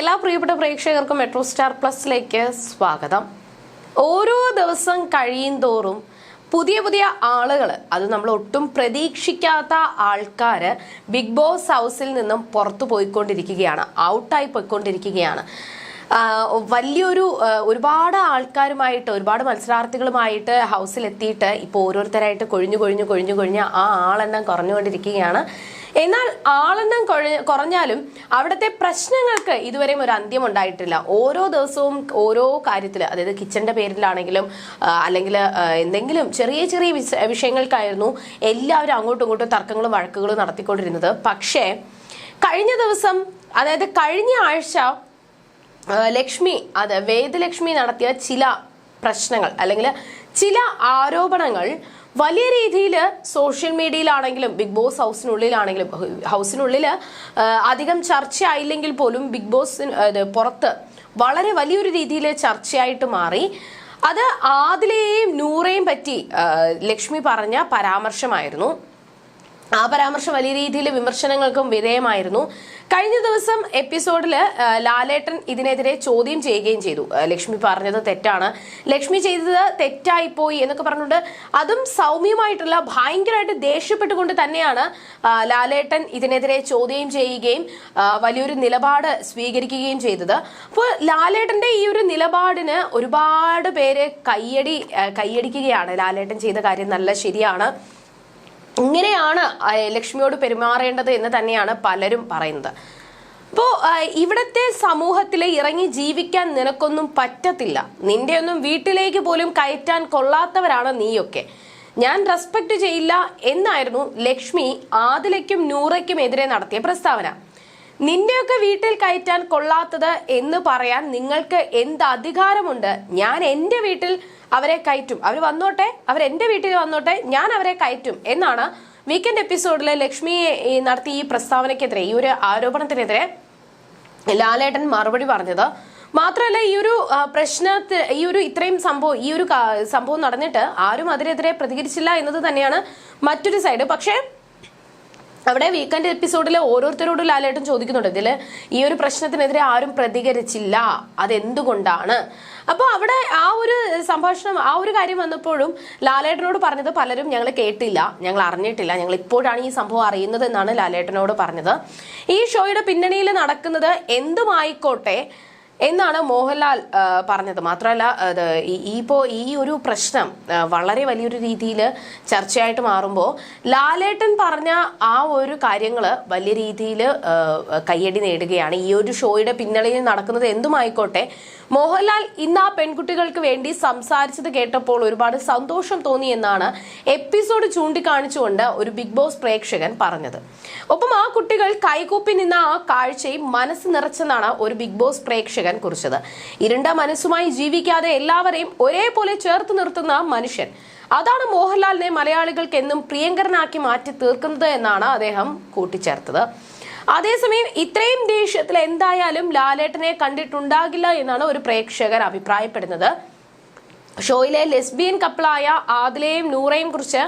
എല്ലാ പ്രിയപ്പെട്ട പ്രേക്ഷകർക്കും മെട്രോ സ്റ്റാർ പ്ലസിലേക്ക് സ്വാഗതം. ഓരോ ദിവസം കഴിയും തോറും പുതിയ പുതിയ ആളുകൾ അത് നമ്മൾ ഒട്ടും പ്രതീക്ഷിക്കാത്ത ആൾക്കാർ ബിഗ് ബോസ് ഹൗസിൽ നിന്നും പുറത്തു പോയിക്കൊണ്ടിരിക്കുകയാണ് ഔട്ടായി പോയിക്കൊണ്ടിരിക്കുകയാണ്. വലിയൊരു ഒരുപാട് ആൾക്കാരുമായിട്ട് ഒരുപാട് മത്സരാർത്ഥികളുമായിട്ട് ഹൗസിൽ എത്തിയിട്ട് ഇപ്പോൾ ഓരോരുത്തരായിട്ട് കൊഴിഞ്ഞു കൊഴിഞ്ഞു കൊഴിഞ്ഞു കൊഴിഞ്ഞ് ആ ആളെണ്ണം കുറഞ്ഞുകൊണ്ടിരിക്കുകയാണ്. എന്നാൽ ആളെണ്ണം കുറഞ്ഞാലും അവിടുത്തെ പ്രശ്നങ്ങൾക്ക് ഇതുവരെയും ഒരു അന്ത്യം ഉണ്ടായിട്ടില്ല. ഓരോ ദിവസവും ഓരോ കാര്യത്തിൽ അതായത് കിച്ചന്റെ പേരിലാണെങ്കിലും അല്ലെങ്കിൽ എന്തെങ്കിലും ചെറിയ ചെറിയ വിഷ- വിഷയങ്ങൾക്കായിരുന്നു എല്ലാവരും അങ്ങോട്ടും ഇങ്ങോട്ടും തർക്കങ്ങളും വഴക്കുകളും നടത്തിക്കൊണ്ടിരുന്നത്. പക്ഷേ കഴിഞ്ഞ ദിവസം അതായത് കഴിഞ്ഞ ആഴ്ച ലക്ഷ്മി അത് വേദലക്ഷ്മി നടത്തിയ ചില പ്രശ്നങ്ങൾ അല്ലെങ്കിൽ ചില ആരോപണങ്ങൾ വലിയ രീതിയിൽ സോഷ്യൽ മീഡിയയിലാണെങ്കിലും ബിഗ് ബോസ് ഹൗസിനുള്ളിലാണെങ്കിലും ഹൗസിനുള്ളിൽ അധികം ചർച്ചയായില്ലെങ്കിൽ പോലും ബിഗ് ബോസ് പുറത്ത് വളരെ വലിയൊരു രീതിയിൽ ചർച്ചയായിട്ട് മാറി. അത് ആദിലെയും നൂറേയും പറ്റി ലക്ഷ്മി പറഞ്ഞ പരാമർശമായിരുന്നു. ആ പരാമർശം വലിയ രീതിയിൽ വിമർശനങ്ങൾക്കും വിധേയമായിരുന്നു. കഴിഞ്ഞ ദിവസം എപ്പിസോഡിൽ ലാലേട്ടൻ ഇതിനെതിരെ ചോദ്യം ചെയ്യുകയും ചെയ്തു. ലക്ഷ്മി പറഞ്ഞത് തെറ്റാണ്. ലക്ഷ്മി ചെയ്തത് തെറ്റായിപ്പോയി എന്നൊക്കെ പറഞ്ഞുകൊണ്ട് അതും സൗമ്യമായിട്ടുള്ള ഭയങ്കരമായിട്ട് ദേഷ്യപ്പെട്ടുകൊണ്ട് തന്നെയാണ് ലാലേട്ടൻ ഇതിനെതിരെ ചോദ്യം ചെയ്യുകയും വലിയൊരു നിലപാട് സ്വീകരിക്കുകയും ചെയ്തത്. അപ്പോൾ ലാലേട്ടന്റെ ഈ ഒരു നിലപാടിന് ഒരുപാട് പേര് കയ്യടി കയ്യടിക്കുകയാണ്. ലാലേട്ടൻ ചെയ്ത കാര്യം നല്ല ശരിയാണ്. ഇങ്ങനെയാണ് ലക്ഷ്മിയോട് പെരുമാറേണ്ടത് എന്ന് തന്നെയാണ് പലരും പറയുന്നത്. അപ്പോ ഇവിടത്തെ സമൂഹത്തിൽ ഇറങ്ങി ജീവിക്കാൻ നിനക്കൊന്നും പറ്റത്തില്ല. നിന്റെ ഒന്നും വീട്ടിലേക്ക് പോലും കയറ്റാൻ കൊള്ളാത്തവരാണ് നീയൊക്കെ. ഞാൻ റെസ്പെക്ട് ചെയ്യില്ല എന്നായിരുന്നു ലക്ഷ്മി ആദിലയ്ക്കും നൂറയ്ക്കും എതിരെ നടത്തിയ പ്രസ്താവന. നിന്റെയൊക്കെ വീട്ടിൽ കയറ്റാൻ കൊള്ളാത്തത് എന്ന് പറയാൻ നിങ്ങൾക്ക് എന്ത് അധികാരമുണ്ട്? ഞാൻ എന്റെ വീട്ടിൽ അവരെ കയറ്റും. അവർ വന്നോട്ടെ? അവർ എന്റെ വീട്ടിൽ വന്നോട്ടെ? ഞാൻ അവരെ കയറ്റും എന്നാണ് വീക്കെൻഡ് എപ്പിസോഡിൽ ലക്ഷ്മി നടത്തിയ ഈ പ്രസ്താവനയ്ക്കെതിരെ ഈ ഒരു ആരോപണത്തിനെതിരെ ലാലേട്ടൻ മറുപടി പറഞ്ഞത്. മാത്രമല്ല ഈ ഒരു പ്രശ്ന പ്രശ്നത്തിൽ ഈ ഒരു ഇത്രയും സംഭവം ഈ ഒരു സംഭവം നടന്നിട്ട് ആരും അതിനെതിരെ പ്രതികരിച്ചില്ല എന്നത് തന്നെയാണ് മറ്റൊരു സൈഡ് പക്ഷേ അവിടെ വീക്കെൻഡ് എപ്പിസോഡിൽ ഓരോരുത്തരോടും ലാലേട്ടൻ ചോദിക്കുന്നുണ്ട്. ഇതിൽ ഈ ഒരു പ്രശ്നത്തിനെതിരെ ആരും പ്രതികരിച്ചില്ല. അതെന്തുകൊണ്ടാണ്? അപ്പോൾ അവിടെ ആ ഒരു സംഭാഷണം ആ ഒരു കാര്യം വന്നപ്പോഴും ലാലേട്ടനോട് പറഞ്ഞത് പലരും ഞങ്ങൾ കേട്ടില്ല. ഞങ്ങൾ അറിഞ്ഞിട്ടില്ല. ഞങ്ങൾ ഇപ്പോഴാണ് ഈ സംഭവം അറിയുന്നത് എന്നാണ് ലാലേട്ടനോട് പറഞ്ഞത്. ഈ ഷോയുടെ പിന്നണിയിൽ നടക്കുന്നത് എന്തുമായിക്കോട്ടെ എന്നാണ് മോഹൻലാൽ പറഞ്ഞത്. മാത്രമല്ല അത് ഈ- ഈ ഇപ്പോ ഈ ഒരു പ്രശ്നം വളരെ വലിയൊരു രീതിയിൽ ചർച്ചയായിട്ട് മാറുമ്പോൾ ലാലേട്ടൻ പറഞ്ഞ ആ ഒരു കാര്യങ്ങൾ വലിയ രീതിയിൽ കയ്യടി നേടുകയാണ്. ഈ ഒരു ഷോയുടെ പിന്നണിയിൽ നടക്കുന്നത് എന്തുമായിക്കോട്ടെ മോഹൻലാൽ ഇന്ന് ആ പെൺകുട്ടികൾക്ക് വേണ്ടി സംസാരിച്ചത് കേട്ടപ്പോൾ ഒരുപാട് സന്തോഷം തോന്നി എന്നാണ് എപ്പിസോഡ് ചൂണ്ടിക്കാണിച്ചുകൊണ്ട് ഒരു ബിഗ് ബോസ് പ്രേക്ഷകൻ പറഞ്ഞത്. ഒപ്പം ആ കുട്ടികൾ കൈകൂപ്പി നിന്ന ആ കാഴ്ചയും മനസ്സ് നിറച്ചെന്നാണ് ഒരു ബിഗ് ബോസ് പ്രേക്ഷകൻ കുറിച്ചത്. ഇരുണ്ട മനസ്സുമായി ജീവിക്കാതെ എല്ലാവരെയും ഒരേപോലെ ചേർത്ത് നിർത്തുന്ന മനുഷ്യൻ. അതാണ് മോഹൻലാലിനെ മലയാളികൾക്ക് എന്നും പ്രിയങ്കരനാക്കി മാറ്റി തീർക്കുന്നത് എന്നാണ് അദ്ദേഹം കൂട്ടിച്ചേർത്തത്. അതേസമയം ഇത്രയും ദേഷ്യത്തിൽ എന്തായാലും ലാലേട്ടനെ കണ്ടിട്ടുണ്ടാകില്ല എന്നാണ് ഒരു പ്രേക്ഷകർ അഭിപ്രായപ്പെടുന്നത്. ഷോയിലെ ലെസ്ബിയൻ കപ്പിളായ ആദിലയെയും നൂറയും കുറിച്ച്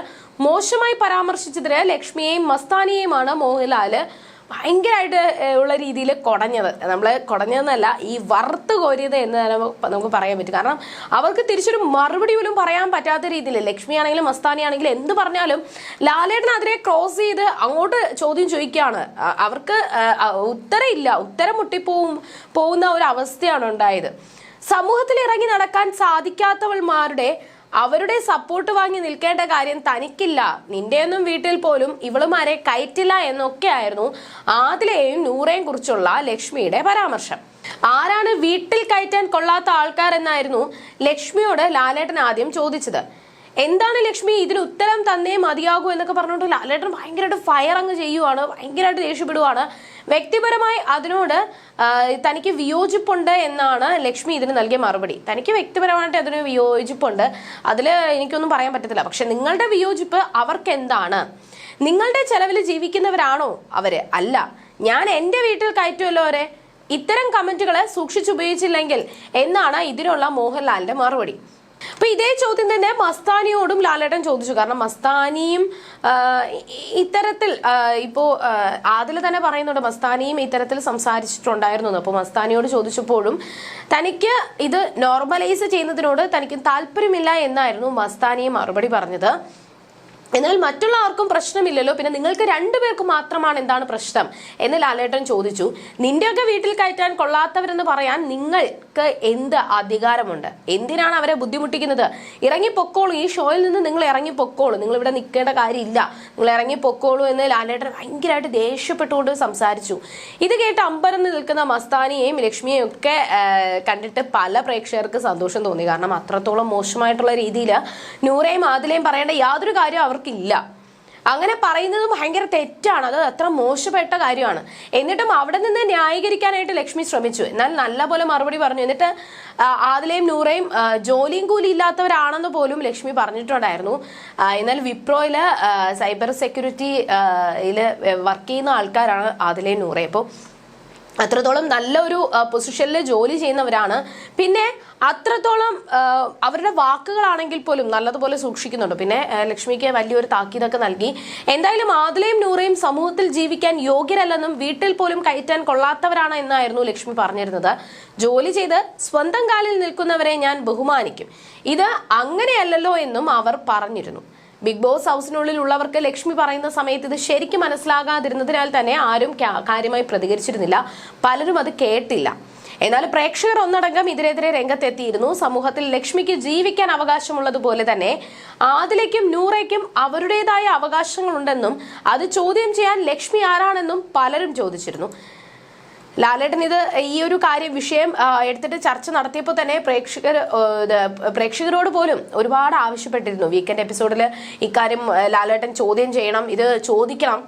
മോശമായി പരാമർശിച്ചതിന് ലക്ഷ്മിയെയും മസ്താനിയെയുമാണ് മോഹൻലാൽ ഭയങ്കരമായിട്ട് ഉള്ള രീതിയിൽ കുടഞ്ഞത്. നമ്മൾ കുടഞ്ഞതെന്നല്ല ഈ വറുത്ത് കോരിയത് എന്ന് നമുക്ക് പറയാൻ പറ്റും. കാരണം അവർക്ക് തിരിച്ചൊരു മറുപടി പോലും പറയാൻ പറ്റാത്ത രീതിയിൽ ലക്ഷ്മി ആണെങ്കിലും മസ്താനി ആണെങ്കിലും എന്ത് പറഞ്ഞാലും ലാലേട്ടൻ അതിനെ ക്രോസ് ചെയ്ത് അങ്ങോട്ട് ചോദ്യം ചോദിക്കുകയാണ്. അവർക്ക് ഉത്തരമില്ല. ഉത്തരം മുട്ടിപ്പോവും പോകുന്ന ഒരു അവസ്ഥയാണ് ഉണ്ടായത്. സമൂഹത്തിൽ ഇറങ്ങി നടക്കാൻ സാധിക്കാത്തവൾമാരുടെ അവരുടെ സപ്പോർട്ട് വാങ്ങി നിൽക്കേണ്ട കാര്യം തനിക്കില്ല. നിന്റെയൊന്നും വീട്ടിൽ പോലും ഇവളുമാരെ കയറ്റില്ല എന്നൊക്കെ ആയിരുന്നു ആദിലെയും നൂറേയും കുറിച്ചുള്ള ലക്ഷ്മിയുടെ പരാമർശം. ആരാണ് വീട്ടിൽ കയറ്റാൻ കൊള്ളാത്ത ആൾക്കാർ എന്നായിരുന്നു ലക്ഷ്മിയോട് ലാലേട്ടൻ ആദ്യം ചോദിച്ചത്. എന്താണ് ലക്ഷ്മി? ഇതിന് ഉത്തരം തന്നേ മതിയാകൂ എന്നൊക്കെ പറഞ്ഞുകൊണ്ട് ലാലേട്ടൻ ഭയങ്കരമായിട്ട് ഫയർ അങ്ങ് ചെയ്യുവാണ് ഭയങ്കരമായിട്ട് ദേഷ്യപ്പെടുവാണ്. വ്യക്തിപരമായി അതിനോട് തനിക്ക് വിയോജിപ്പുണ്ട് എന്നാണ് ലക്ഷ്മി ഇതിന് നൽകിയ മറുപടി. തനിക്ക് വ്യക്തിപരമായിട്ട് അതിന് വിയോജിപ്പുണ്ട്. അതിൽ എനിക്കൊന്നും പറയാൻ പറ്റത്തില്ല. പക്ഷെ നിങ്ങളുടെ വിയോജിപ്പ് അവർക്ക് എന്താണ് നിങ്ങളുടെ ചെലവിൽ ജീവിക്കുന്നവരാണോ അവർ? അല്ല. ഞാൻ എന്റെ വീട്ടിൽ കയറ്റുമല്ലോ അവരെ. ഇത്തരം കമന്റുകളെ സൂക്ഷിച്ചുപയോഗിച്ചില്ലെങ്കിൽ എന്നാണ് ഇതിനുള്ള മോഹൻലാലിന്റെ മറുപടി. അപ്പൊ ഇതേ ചോദ്യം തന്നെ മസ്താനിയോടും ലാലേട്ടൻ ചോദിച്ചു. കാരണം മസ്താനിയും ഇത്തരത്തിൽ ഇപ്പോ ആദിൽ തന്നെ പറയുന്നുണ്ട് മസ്താനിയും ഇത്തരത്തിൽ സംസാരിച്ചിട്ടുണ്ടായിരുന്നു. അപ്പൊ മസ്താനിയോട് ചോദിച്ചപ്പോഴും തനിക്ക് ഇത് നോർമലൈസ് ചെയ്യുന്നതിനോട് തനിക്ക് താല്പര്യമില്ല എന്നായിരുന്നു മസ്താനിയെ മറുപടി പറഞ്ഞത്. എന്നാൽ മറ്റുള്ളവർക്കും പ്രശ്നമില്ലല്ലോ. പിന്നെ നിങ്ങൾക്ക് രണ്ടുപേർക്ക് മാത്രമാണ് എന്താണ് പ്രശ്നം എന്ന് ലാലേട്ടൻ ചോദിച്ചു. നിന്റെയൊക്കെ വീട്ടിൽ കയറ്റാൻ കൊള്ളാത്തവരെന്ന് പറയാൻ നിങ്ങൾക്ക് എന്ത് അധികാരമുണ്ട്? എന്തിനാണ് അവരെ ബുദ്ധിമുട്ടിക്കുന്നത്? ഇറങ്ങി പൊക്കോളൂ. ഈ ഷോയിൽ നിന്ന് നിങ്ങൾ ഇറങ്ങി പൊക്കോളൂ. നിങ്ങൾ ഇവിടെ നിൽക്കേണ്ട കാര്യമില്ല. നിങ്ങൾ ഇറങ്ങി പൊക്കോളൂ എന്ന് ലാലേട്ടൻ ഭയങ്കരമായിട്ട് ദേഷ്യപ്പെട്ടുകൊണ്ട് സംസാരിച്ചു. ഇത് കേട്ട് അമ്പരന്ന് നിൽക്കുന്ന മസ്താനിയെയും ലക്ഷ്മിയെയും ഒക്കെ കണ്ടിട്ട് പല പ്രേക്ഷകർക്ക് സന്തോഷം തോന്നി. കാരണം അത്രത്തോളം മോശമായിട്ടുള്ള രീതിയിൽ നൂറയും ആദിലയും പറയേണ്ട യാതൊരു കാര്യവും അവർക്കില്ല. അങ്ങനെ പറയുന്നത് ഭയങ്കര തെറ്റാണ്. അത് അത്ര മോശപ്പെട്ട കാര്യമാണ്. എന്നിട്ടും അവിടെ നിന്ന് ന്യായീകരിക്കാനായിട്ട് ലക്ഷ്മി ശ്രമിച്ചു. എന്നാൽ നല്ലപോലെ മറുപടി പറഞ്ഞു. എന്നിട്ട് ആദിലയും നൂറയും ജോലിയും കൂലി ഇല്ലാത്തവരാണെന്ന് പോലും ലക്ഷ്മി പറഞ്ഞിട്ടുണ്ടായിരുന്നു. എന്നാൽ വിപ്രോയിൽ സൈബർ സെക്യൂരിറ്റി ആ, വർക്ക് ചെയ്യുന്ന ആൾക്കാരാണ് ആദിലയും നൂറയും. അപ്പോൾ അത്രത്തോളം നല്ല ഒരു പൊസിഷനിൽ ജോലി ചെയ്യുന്നവരാണ്. പിന്നെ അത്രത്തോളം അവരുടെ വാക്കുകളാണെങ്കിൽ പോലും നല്ലതുപോലെ സൂക്ഷിക്കുന്നുണ്ട്. പിന്നെ ലക്ഷ്മിക്ക് വലിയൊരു താക്കീതൊക്കെ നൽകി. എന്തായാലും ആദിലയും നൂറയും സമൂഹത്തിൽ ജീവിക്കാൻ യോഗ്യരല്ലെന്നും വീട്ടിൽ പോലും കയറ്റാൻ കൊള്ളാത്തവരാണ് എന്നായിരുന്നു ലക്ഷ്മി പറഞ്ഞിരുന്നത്. ജോലി ചെയ്ത് സ്വന്തം കാലിൽ നിൽക്കുന്നവരെ ഞാൻ ബഹുമാനിക്കും. ഇത് അങ്ങനെയല്ലല്ലോ എന്നും അവർ പറഞ്ഞിരുന്നു. ബിഗ് ബോസ് ഹൗസിനുള്ളിൽ ഉള്ളവർക്ക് ലക്ഷ്മി പറയുന്ന സമയത്ത് ഇത് ശരിക്കും മനസ്സിലാകാതിരുന്നതിനാൽ തന്നെ ആരും കാര്യമായി പ്രതികരിച്ചിരുന്നില്ല. പലരും അത് കേട്ടില്ല. എന്നാൽ പ്രേക്ഷകർ ഒന്നടങ്കം ഇതിനെതിരെ രംഗത്തെത്തിയിരുന്നു. സമൂഹത്തിൽ ലക്ഷ്മിക്ക് ജീവിക്കാൻ അവകാശമുള്ളതുപോലെ തന്നെ ആദിലേക്കും നൂറയ്ക്കും അവരുടേതായ അവകാശങ്ങളുണ്ടെന്നും അത് ചോദ്യം ചെയ്യാൻ ലക്ഷ്മി ആരാണെന്നും പലരും ചോദിച്ചിരുന്നു. ലാലേട്ടൻ ഇത് ഈ ഒരു കാര്യം വിഷയം എടുത്തിട്ട് ചർച്ച നടത്തിയപ്പോൾ തന്നെ പ്രേക്ഷകർ പ്രേക്ഷകരോട് പോലും ഒരുപാട് ആവശ്യപ്പെട്ടിരുന്നു. വീക്കെൻഡ് എപ്പിസോഡിൽ ഇക്കാര്യം ലാലേട്ടൻ ചോദ്യം ചെയ്യണം ഇത് ചോദിക്കണം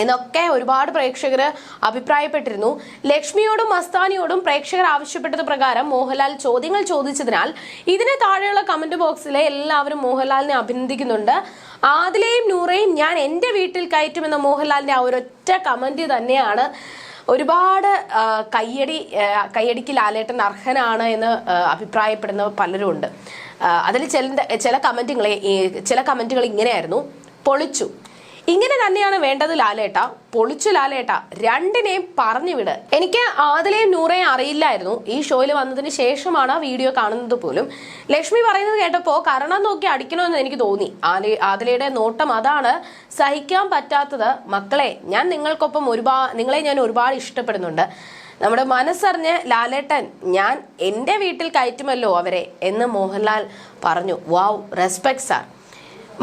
എന്നൊക്കെ ഒരുപാട് പ്രേക്ഷകർ അഭിപ്രായപ്പെട്ടിരുന്നു. ലക്ഷ്മിയോടും മസ്താനിയോടും പ്രേക്ഷകർ ആവശ്യപ്പെട്ടത് പ്രകാരം മോഹൻലാൽ ചോദ്യങ്ങൾ ചോദിച്ചതിനാൽ ഇതിന് താഴെയുള്ള കമന്റ് ബോക്സിലെ എല്ലാവരും മോഹൻലാലിനെ അഭിനന്ദിക്കുന്നുണ്ട്. ആദിലെയും നൂറേയും ഞാൻ എന്റെ വീട്ടിൽ കയറ്റുമെന്ന മോഹൻലാലിന്റെ ആ ഒരൊറ്റ കമന്റ് തന്നെയാണ്. ഒരുപാട് കയ്യടി കയ്യടിക്ക് ലാലേട്ടൻ അർഹനാണ് എന്ന് അഭിപ്രായപ്പെടുന്ന പലരും ഉണ്ട്. അതിൽ ചില ചില കമന്റുകൾ ചില കമന്റുകൾ ഇങ്ങനെയായിരുന്നു. പൊളിച്ചു. ഇങ്ങനെ തന്നെയാണ് വേണ്ടത് ലാലേട്ട. പൊളിച്ചു ലാലേട്ട. രണ്ടിനെയും പറഞ്ഞു വിട്. എനിക്ക് ആദിലെയും നൂറേയും അറിയില്ലായിരുന്നു. ഈ ഷോയിൽ വന്നതിന് ശേഷമാണ് ആ വീഡിയോ കാണുന്നത് പോലും. ലക്ഷ്മി പറയുന്നത് കേട്ടപ്പോ കരണം നോക്കി അടിക്കണമെന്ന് എനിക്ക് തോന്നി. ആദിലയുടെ നോട്ടം അതാണ് സഹിക്കാൻ പറ്റാത്തത്. മക്കളെ ഞാൻ നിങ്ങൾക്കൊപ്പം ഒരുപാട് നിങ്ങളെ ഞാൻ ഒരുപാട് ഇഷ്ടപ്പെടുന്നുണ്ട്. നമ്മുടെ മനസ്സറിഞ്ഞ് ലാലേട്ടൻ ഞാൻ എന്റെ വീട്ടിൽ കയറ്റുമല്ലോ അവരെ എന്ന് മോഹൻലാൽ പറഞ്ഞു. Wow respect sir.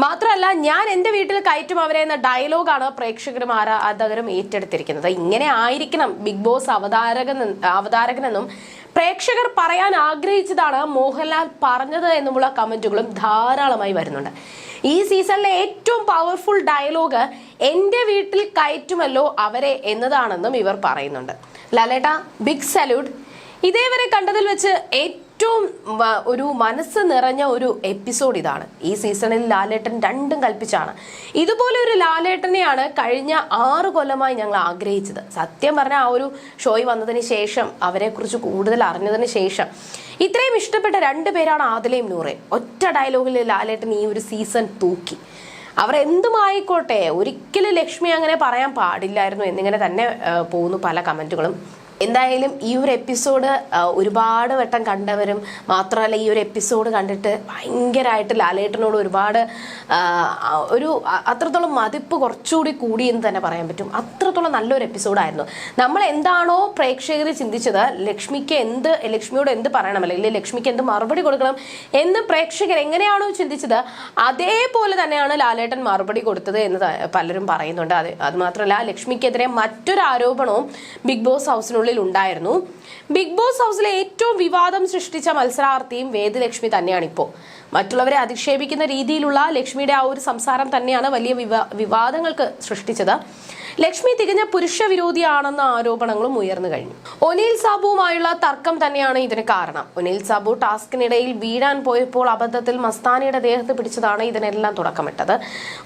മാത്രമല്ല ഞാൻ എന്റെ വീട്ടിൽ കയറ്റും അവരെ എന്ന ഡയലോഗാണ് പ്രേക്ഷകരും ആരാധകരും ഏറ്റെടുത്തിരിക്കുന്നത്. ഇങ്ങനെ ആയിരിക്കണം ബിഗ് ബോസ് അവതാരകൻ അവതാരകനെന്നും പ്രേക്ഷകർ പറയാൻ ആഗ്രഹിച്ചതാണ് മോഹൻലാൽ പറഞ്ഞത് എന്നുമുള്ള കമന്റുകളും ധാരാളമായി വരുന്നുണ്ട്. ഈ സീസണിലെ ഏറ്റവും പവർഫുൾ ഡയലോഗ് എന്റെ വീട്ടിൽ കയറ്റുമല്ലോ അവരെ എന്നതാണെന്നും ഇവർ പറയുന്നുണ്ട്. ലാലേട്ട ബിഗ് സല്യൂട്ട് ഇതേവരെ കണ്ടതിൽ വെച്ച് ഏറ്റവും വ- ഒരു മനസ്സ് നിറഞ്ഞ ഒരു എപ്പിസോഡ് ഇതാണ്. ഈ സീസണിൽ ലാലേട്ടൻ രണ്ടും കൽപ്പിച്ചാണ്. ഇതുപോലെ ഒരു ലാലേട്ടനെയാണ് കഴിഞ്ഞ ആറ് കൊല്ലമായി ഞങ്ങൾ ആഗ്രഹിച്ചത്. സത്യം പറഞ്ഞ ആ ഒരു ഷോയിൽ വന്നതിന് ശേഷം അവരെക്കുറിച്ച് കൂടുതൽ അറിഞ്ഞതിന് ശേഷം ഇത്രയും ഇഷ്ടപ്പെട്ട രണ്ട് പേരാണ് ആദിലയും നൂറയും. ഒറ്റ ഡയലോഗിൽ ലാലേട്ടൻ ഈ ഒരു സീസൺ തൂക്കി. അവർ എന്തുമായിക്കോട്ടെ ഒരിക്കലും ലക്ഷ്മി അങ്ങനെ പറയാൻ പാടില്ലായിരുന്നു എന്നിങ്ങനെ തന്നെ പോകുന്നു പല കമന്റുകളും എന്തായാലും ഈ ഒരു എപ്പിസോഡ് ഒരുപാട് വട്ടം കണ്ടവരും മാത്രമല്ല ഈ ഒരു എപ്പിസോഡ് കണ്ടിട്ട് ഭയങ്കരമായിട്ട് ലാലേട്ടനോട് ഒരുപാട് ഒരു അത്രത്തോളം മതിപ്പ് കുറച്ചുകൂടി കൂടി എന്ന് തന്നെ പറയാൻ പറ്റും. അത്രത്തോളം നല്ലൊരു എപ്പിസോഡായിരുന്നു. നമ്മൾ എന്താണോ പ്രേക്ഷകർ ചിന്തിച്ചത് ലക്ഷ്മിക്ക് എന്ത് ലക്ഷ്മിയോട് എന്ത് പറയണം അല്ലെങ്കിൽ ലക്ഷ്മിക്ക് എന്ത് മറുപടി കൊടുക്കണം എന്ന് പ്രേക്ഷകർ എങ്ങനെയാണോ ചിന്തിച്ചത് അതേപോലെ തന്നെയാണ് ലാലേട്ടൻ മറുപടി കൊടുത്തത് എന്ന് പലരും പറയുന്നുണ്ട്. അത് അത് മാത്രമല്ല ലക്ഷ്മിക്കെതിരെ മറ്റൊരു ആരോപണവും ബിഗ് ബോസ് ഹൗസിനുള്ളിൽ ഉണ്ടായിരുന്നു ബിഗ് ബോസ് ഹൗസിലെ ഏറ്റവും വിവാദം സൃഷ്ടിച്ച മത്സരാർത്ഥിയും വേദലക്ഷ്മി തന്നെയാണ് ഇപ്പോൾ മറ്റുള്ളവരെ അധിക്ഷേപിക്കുന്ന രീതിയിലുള്ള ലക്ഷ്മിയുടെ ആ ഒരു സംസാരം തന്നെയാണ് വലിയ വിവാദങ്ങൾക്ക് സൃഷ്ടിച്ചത്. ലക്ഷ്മി തികഞ്ഞ പുരുഷ വിരോധിയാണെന്ന ആരോപണങ്ങളും ഉയർന്നു കഴിഞ്ഞു. ഒനിൽ സാബുവുമായുള്ള തർക്കം തന്നെയാണ് ഇതിന് കാരണം. ഒനിൽ സാബു ടാസ്കിനിടയിൽ വീഴാൻ പോയപ്പോൾ അബദ്ധത്തിൽ മസ്താനിയുടെ ദേഹത്ത് പിടിച്ചതാണ് ഇതിനെല്ലാം തുടക്കമിട്ടത്.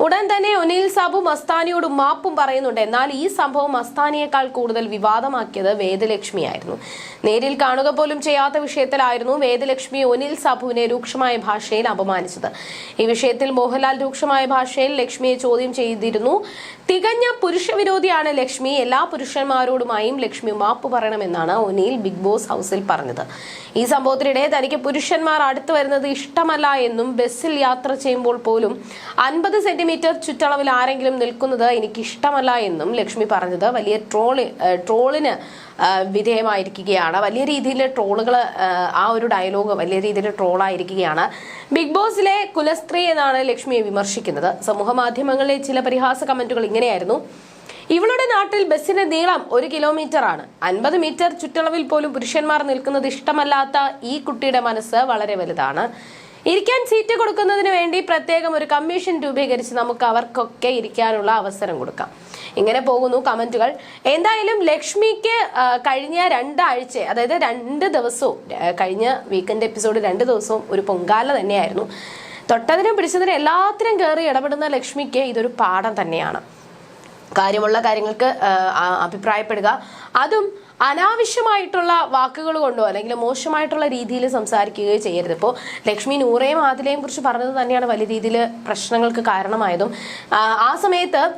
ഉടൻ തന്നെ ഒനിൽ സാബു മസ്താനിയോട് മാപ്പും പറയുന്നുണ്ട്. എന്നാൽ ഈ സംഭവം മസ്താനിയേക്കാൾ കൂടുതൽ വിവാദമാക്കിയത് വേദലക്ഷ്മിയായിരുന്നു. നേരിൽ കാണുക പോലും ചെയ്യാത്ത വിഷയത്തിലായിരുന്നു വേദലക്ഷ്മി ഒനിൽ സാബുവിനെ രൂക്ഷമായ ഭാഷയിൽ അപമാനിച്ചത്. ഈ വിഷയത്തിൽ മോഹൻലാൽ രൂക്ഷമായ ഭാഷയിൽ ലക്ഷ്മിയെ ചോദ്യം ചെയ്തിരുന്നു. തികഞ്ഞ പുരുഷവിരോധിയാണ് ലക്ഷ്മി. എല്ലാ പുരുഷന്മാരോടുമായും ലക്ഷ്മി മാപ്പ് പറയണമെന്നാണ് ഒനിൽ ബിഗ് ബോസ് ഹൗസിൽ പറഞ്ഞത്. ഈ സംഭവത്തിനിടെ തനിക്ക് പുരുഷന്മാർ അടുത്തു വരുന്നത് ഇഷ്ടമല്ല എന്നും ബസ്സിൽ യാത്ര ചെയ്യുമ്പോൾ പോലും അൻപത് സെന്റിമീറ്റർ ചുറ്റളവിൽ ആരെങ്കിലും നിൽക്കുന്നത് എനിക്ക് ഇഷ്ടമല്ല എന്നും ലക്ഷ്മി പറഞ്ഞത്. വലിയ ട്രോളി ട്രോളിന് വിധേയമായിരിക്കുകയാണ്. വലിയ രീതിയിൽ ട്രോളുകൾ ആ ഒരു ഡയലോഗ് വലിയ രീതിയിൽ ട്രോളായിരിക്കുകയാണ്. ബിഗ് ബോസിലെ കുലസ്ത്രീ എന്നാണ് ലക്ഷ്മിയെ വിമർശിക്കുന്നത്. സമൂഹ മാധ്യമങ്ങളിലെ ചില പരിഹാസ കമന്റുകൾ ഇങ്ങനെയായിരുന്നു. ഇവളുടെ നാട്ടിൽ ബസ്സിന്റെ നീളം ഒരു കിലോമീറ്റർ ആണ് അൻപത് മീറ്റർ ചുറ്റളവിൽ പോലും പുരുഷന്മാർ നിൽക്കുന്നത് ഇഷ്ടമല്ലാത്ത ഈ കുട്ടിയുടെ മനസ്സ് വളരെ വലുതാണ്. ഇരിക്കാൻ സീറ്റ് കൊടുക്കുന്നതിന് വേണ്ടി പ്രത്യേകം ഒരു കമ്മീഷൻ രൂപീകരിച്ച് നമുക്ക് അവർക്കൊക്കെ ഇരിക്കാനുള്ള അവസരം കൊടുക്കാം. ഇങ്ങനെ പോകുന്നു കമന്റുകൾ. എന്തായാലും ലക്ഷ്മിക്ക് കഴിഞ്ഞ രണ്ടാഴ്ച അതായത് രണ്ട് ദിവസവും കഴിഞ്ഞ വീക്കെൻഡ് എപ്പിസോഡ് രണ്ട് ദിവസവും ഒരു പൊങ്കാല തന്നെയായിരുന്നു. തൊട്ടതിനും പിടിച്ചതിനും എല്ലാത്തിനും കയറി ഇടപെടുന്ന ലക്ഷ്മിക്ക് ഇതൊരു പാഠം തന്നെയാണ്. കാര്യമുള്ള കാര്യങ്ങൾക്ക് അഭിപ്രായപ്പെടുക. അതും അനാവശ്യമായിട്ടുള്ള വാക്കുകൾ കൊണ്ടോ അല്ലെങ്കിൽ മോശമായിട്ടുള്ള രീതിയിൽ സംസാരിക്കുകയോ ചെയ്യരുത്. ഇപ്പോൾ ലക്ഷ്മി നൂറേയും ആദിലയും കുറിച്ച് പറഞ്ഞത് തന്നെയാണ് വലിയ രീതിയിൽ പ്രശ്നങ്ങൾക്ക് കാരണമായതും. ആ, സമയത്ത്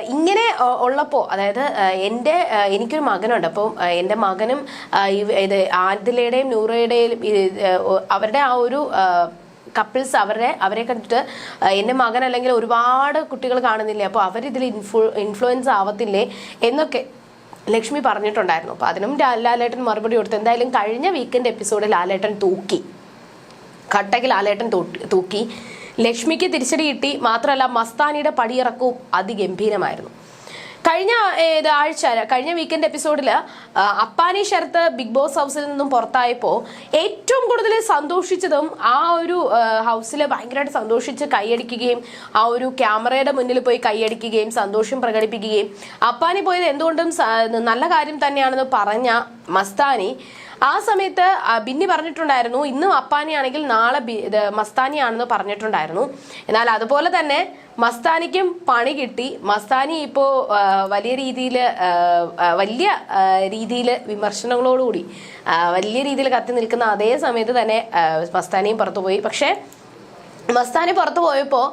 ഇങ്ങനെ ഉള്ളപ്പോൾ അതായത് എന്റെ എനിക്കൊരു മകനുണ്ട്. അപ്പോൾ എന്റെ മകനും ഇത് ആദിലയുടെയും നൂറയുടെയും അവരുടെ ആ ഒരു കപ്പിൾസ് അവരെ അവരെ കണ്ടിട്ട് എന്റെ മകൻ അല്ലെങ്കിൽ ഒരുപാട് കുട്ടികൾ കാണുന്നില്ലേ? അപ്പോൾ അവരിതിൽ ഇൻഫ്ലു ഇൻഫ്ലുവൻസ് ആവത്തില്ലേ? എന്നൊക്കെ ലക്ഷ്മി പറഞ്ഞിട്ടുണ്ടായിരുന്നു. അപ്പോൾ അതിനും ലാലേട്ടൻ മറുപടി കൊടുത്തു. എന്തായാലും കഴിഞ്ഞ വീക്കെൻഡ് എപ്പിസോഡിൽ ലാലേട്ടൻ തൂക്കി. കട്ടയ്ക്ക് ലാലേട്ടൻ തൂക്കി. ലക്ഷ്മിക്ക് തിരിച്ചടി കിട്ടി. മാത്രമല്ല മസ്താനിയുടെ പടിയിറക്കവും അതിഗംഭീരമായിരുന്നു. കഴിഞ്ഞ ആഴ്ച കഴിഞ്ഞ വീക്കെൻഡ് എപ്പിസോഡിൽ അപ്പാനി ശരത്ത് ബിഗ് ബോസ് ഹൗസിൽ നിന്നും പുറത്തായപ്പോൾ ഏറ്റവും കൂടുതൽ സന്തോഷിച്ചതും ആ ഒരു ഹൗസിൽ ഭയങ്കരമായിട്ട് സന്തോഷിച്ച് കൈയടിക്കുകയും ആ ഒരു ക്യാമറയുടെ മുന്നിൽ പോയി കൈയടിക്കുകയും സന്തോഷം പ്രകടിപ്പിക്കുകയും അപ്പാനി പോയത് എന്തുകൊണ്ടും നല്ല കാര്യം തന്നെയാണെന്ന് പറഞ്ഞ മസ്താനി ആ സമയത്ത് ബിന്നി പറഞ്ഞിട്ടുണ്ടായിരുന്നു ഇന്നും അപ്പാനിയാണെങ്കിൽ നാളെ മസ്താനിയാണെന്ന് പറഞ്ഞിട്ടുണ്ടായിരുന്നു. എന്നാൽ അതുപോലെ തന്നെ മസ്താനിക്കും പണി കിട്ടി. മസ്താനി ഇപ്പോൾ വലിയ രീതിയിൽ വലിയ രീതിയിൽ വിമർശനങ്ങളോടുകൂടി വലിയ രീതിയിൽ കത്തി നിൽക്കുന്ന അതേ സമയത്ത് തന്നെ മസ്താനിയും പുറത്തുപോയി. പക്ഷേ മസ്താനി പുറത്തു പോയപ്പോൾ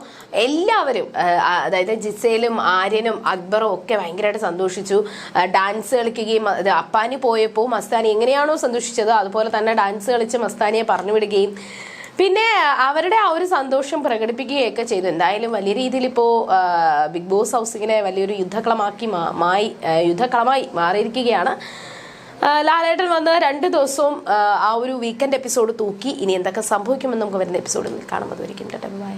എല്ലാവരും അതായത് ജിസയിലും ആര്യനും അക്ബറും ഒക്കെ ഭയങ്കരമായിട്ട് സന്തോഷിച്ചു. ഡാൻസ് കളിക്കുകയും അത് അപ്പാനി പോയപ്പോൾ മസ്താനി എങ്ങനെയാണോ സന്തോഷിച്ചത് അതുപോലെ തന്നെ ഡാൻസ് കളിച്ച് മസ്താനിയെ പറഞ്ഞു വിടുകയും പിന്നെ അവരുടെ ആ ഒരു സന്തോഷം പ്രകടിപ്പിക്കുകയൊക്കെ ചെയ്തു. എന്തായാലും വലിയ രീതിയിൽ ഇപ്പോൾ ബിഗ് ബോസ് ഹൗസിങ്ങിനെ വലിയൊരു യുദ്ധക്കളമാക്കി മായി യുദ്ധക്കളമായി മാറിയിരിക്കുകയാണ്. ലാലേട്ടൻ വന്ന് രണ്ട് ദിവസവും ആ, ഒരു വീക്കെൻഡ് എപ്പിസോഡ് തൂക്കി. ഇനി എന്തൊക്കെ സംഭവിക്കുമെന്ന് നമുക്ക് വരുന്ന എപ്പിസോഡിൽ കാണുമ്പോൾ ബൈ.